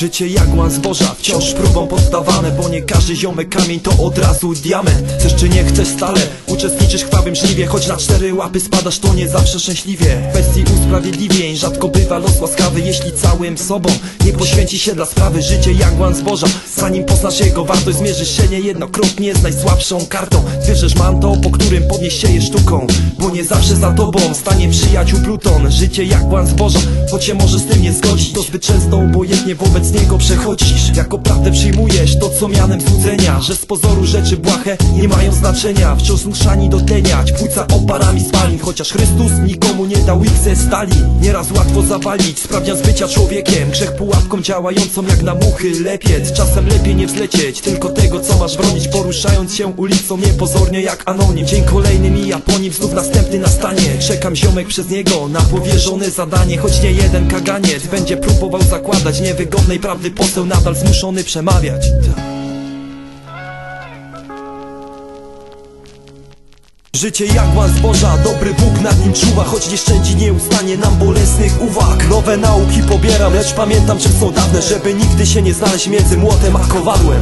Życie jagłan zboża, wciąż próbą poddawane Bo nie każdy ziomek kamień to od razu diament. Chcesz czy nie chcesz stale, uczestniczysz w krwawym żniwie Choć na cztery łapy spadasz to nie zawsze szczęśliwie. W kwestii usprawiedliwień rzadko bywa los łaskawy Jeśli całym sobą nie poświęci się dla sprawy. Życie jagłan zboża, zanim poznasz jego wartość Zmierzysz się niejednokrotnie z najsłabszą kartą. Zwierzysz manto, po którym podnieść się je sztuką Bo nie zawsze za tobą stanie przyjaciół pluton. Życie jagłan zboża, choć się może z tym nie zgodzić To zbyt często obojętnie wobec niego przechodzisz. Jako prawdę przyjmujesz to co mianem złudzenia Że z pozoru rzeczy błahe nie mają znaczenia. Wciąż zmuszani dotleniać, płuca oparami spalin. Chociaż Chrystus nikomu nie dał ich ze stali. Nieraz łatwo zawalić, sprawdzian z bycia człowiekiem. Grzech pułapką działającą jak na muchy lepiec. Czasem lepiej nie wzlecieć, tylko tego co masz bronić. Poruszając się ulicą niepozornie jak anonim. Dzień kolejny mija po nim, znów następny nastanie. Czekam ziomek przez niego na powierzone zadanie. Choć nie jeden kaganiec będzie próbował zakładać Niewygodnej prawdy poseł nadal zmuszony przemawiać. Życie jagłan zboża, dobry Bóg nad nim czuwa Choć nie szczędzi nieustannie nam bolesnych uwag. Nowe nauki pobieram, lecz pamiętam czym są dawne Żeby nigdy się nie znaleźć między młotem a kowadłem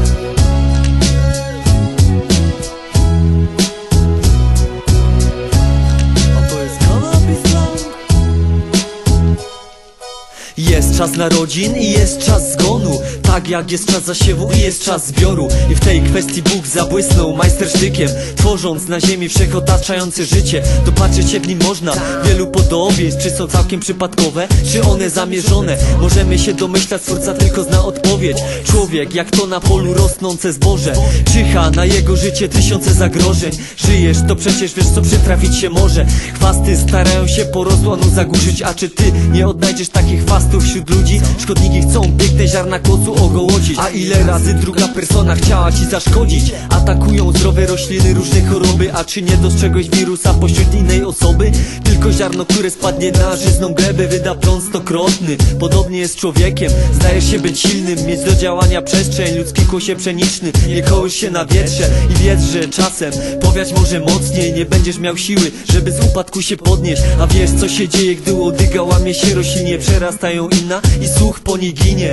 Jest czas narodzin i jest czas zgonu Tak jak jest czas zasiewu i jest czas zbioru. I w tej kwestii Bóg zabłysnął majstersztykiem Tworząc na ziemi wszechotaczające życie. Dopatrzeć się w nim można Wielu podobieństw, czy są całkiem przypadkowe Czy one zamierzone. Możemy się domyślać, twórca tylko zna odpowiedź. Człowiek jak to na polu rosnące zboże Czyha na jego życie tysiące zagrożeń. Żyjesz, to przecież wiesz co przytrafić się może. Chwasty starają się po rozłanu zagłuszyć A czy ty nie odnajdziesz takich chwastów wśród ludzi? Szkodniki chcą piękne ziarna kocu A ile razy druga persona chciała ci zaszkodzić? Atakują zdrowe rośliny, różne choroby A czy nie dostrzegłeś wirusa pośród innej osoby? Tylko ziarno, które spadnie na żyzną glebę Wyda plon stokrotny. Podobnie jest człowiekiem Zdajesz się być silnym, mieć do działania przestrzeń Ludzki kłosie pszeniczny Nie kołysz się na wietrze I wiedz, że czasem powiać może mocniej. Nie będziesz miał siły, żeby z upadku się podnieść. A wiesz co się dzieje, gdy łodyga łamie się roślinie Przerastają inna i słuch po niej ginie